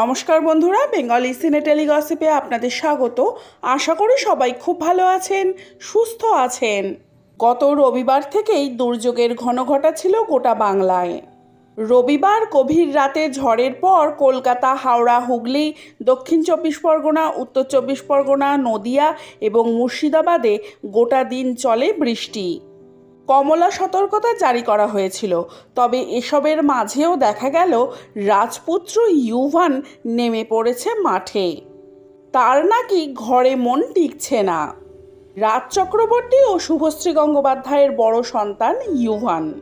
নমস্কার বন্ধুরা, বেঙ্গলি সিনে টেলিগসিপে আপনাদের স্বাগত। আশা করি সবাই খুব ভালো আছেন, সুস্থ আছেন। গত রবিবার থেকেই দুর্যোগের ঘন ঘটা ছিল গোটা বাংলায়। রবিবার গভীর রাতে ঝড়ের পর কলকাতা, হাওড়া, হুগলি, দক্ষিণ চব্বিশ পরগনা, উত্তর চব্বিশ পরগনা, নদিয়া এবং মুর্শিদাবাদে গোটা দিন চলে বৃষ্টি। কমলা সতর্কতা জারি করা হয়েছিল। তবে এসবের মাঝেও দেখা গেল, রাজপুত্র ইউভান নেমে পড়েছে মাঠে। তার নাকি ঘরে মন টিকছে না। রাজ চক্রবর্তী ও শুভশ্রী গঙ্গোপাধ্যায়ের বড় সন্তান ইউভান।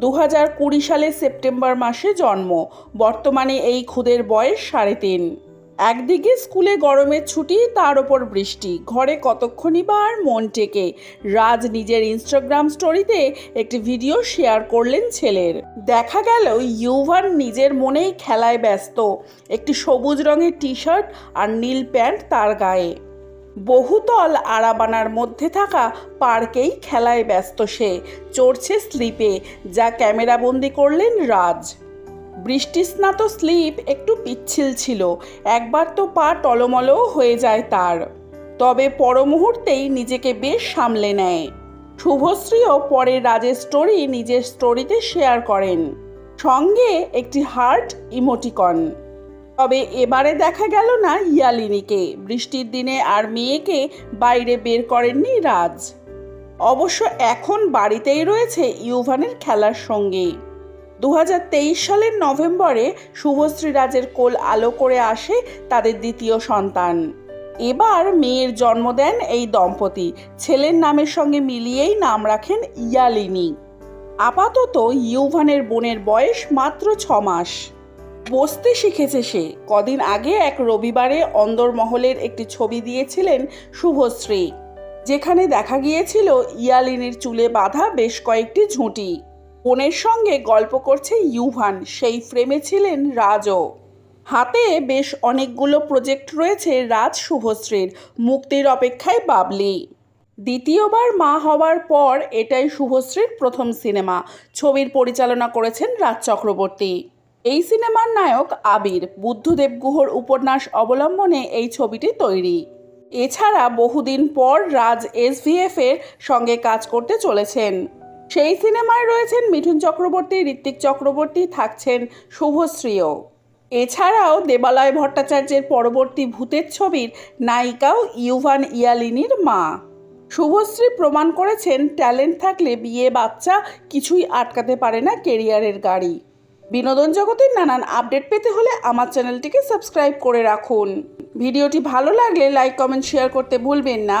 দু হাজার কুড়ি সালে সেপ্টেম্বর মাসে জন্ম। বর্তমানে এই খুদের বয়স সাড়ে তিন। একদিকে স্কুলে গরমের ছুটি, তার ওপর বৃষ্টি। ঘরে কতক্ষণই বা আর মন টেকে? রাজ নিজের ইনস্টাগ্রাম স্টোরিতে একটি ভিডিও শেয়ার করলেন ছেলের। দেখা গেল, ইউভান নিজের মনেই খেলায় ব্যস্ত। একটি সবুজ রঙের টি শার্ট আর নীল প্যান্ট তার গায়ে। বহুতল আরাবানার মধ্যে থাকা পার্কেই খেলায় ব্যস্ত সে। চড়ছে স্লিপে, যা ক্যামেরাবন্দি করলেন রাজ। বৃষ্টিস্নাত স্লিপ একটু পিচ্ছিল ছিল। একবার তো পা টলমলও হয়ে যায় তার। তবে পর মুহূর্তেই নিজেকে বেশ সামলে নেয়। শুভশ্রীও পরে রাজের স্টোরি নিজের স্টোরিতে শেয়ার করেন। সঙ্গে একটি হার্ট ইমোটিকন তবে এবারে দেখা গেল না ইয়ালিনীকে। বৃষ্টির দিনে আর মেয়েকে বাইরে বের করেননি রাজ। অবশ্য এখন বাড়িতেই রয়েছে ইউভানের খেলার সঙ্গে। দু হাজার তেইশ সালের নভেম্বরে শুভশ্রী রাজের কোল আলো করে আসে তাদের দ্বিতীয় সন্তান। এবার মেয়ের জন্ম দেন এই দম্পতি। ছেলের নামের সঙ্গে মিলিয়েই নাম রাখেন ইয়ালিনী। আপাতত ইউভানের বোনের বয়স মাত্র ছ মাস। বসতে শিখেছে সে। কদিন আগে এক রবিবারে অন্দরমহলের একটি ছবি দিয়েছিলেন শুভশ্রী। যেখানে দেখা গিয়েছিল ইয়ালিনীর চুলে বাঁধা বেশ কয়েকটি ঝুঁটি। বোনের সঙ্গে গল্প করছে ইউভান সেই ফ্রেমে ছিলেন রাজও। হাতে বেশ অনেকগুলো প্রজেক্ট রয়েছে রাজ শুভশ্রীর। মুক্তির অপেক্ষায় বাবলি। দ্বিতীয়বার মা হওয়ার পর এটাই শুভশ্রীর প্রথম সিনেমা। ছবির পরিচালনা করেছেন রাজ চক্রবর্তী। এই সিনেমার নায়ক আবির। বুদ্ধদেব গুহর উপন্যাস অবলম্বনে এই ছবিটি তৈরি। এছাড়া বহুদিন পর রাজ এসভিএফ এর সঙ্গে কাজ করতে চলেছেন। সেই সিনেমায় রয়েছেন মিঠুন চক্রবর্তী, ঋত্বিক চক্রবর্তী, থাকছেন শুভশ্রীও। এছাড়াও দেবালয় ভট্টাচার্যের পরবর্তী ভূতের ছবির নায়িকাও ইউভান ইয়ালিনীর মা। শুভশ্রী প্রমাণ করেছেন, ট্যালেন্ট থাকলে বিয়ে বাচ্চা কিছুই আটকাতে পারে না কেরিয়ারের গাড়ি। বিনোদন জগতের নানান আপডেট পেতে হলে আমার চ্যানেলটিকে সাবস্ক্রাইব করে রাখুন। ভিডিওটি ভালো লাগলে লাইক, কমেন্ট, শেয়ার করতে ভুলবেন না।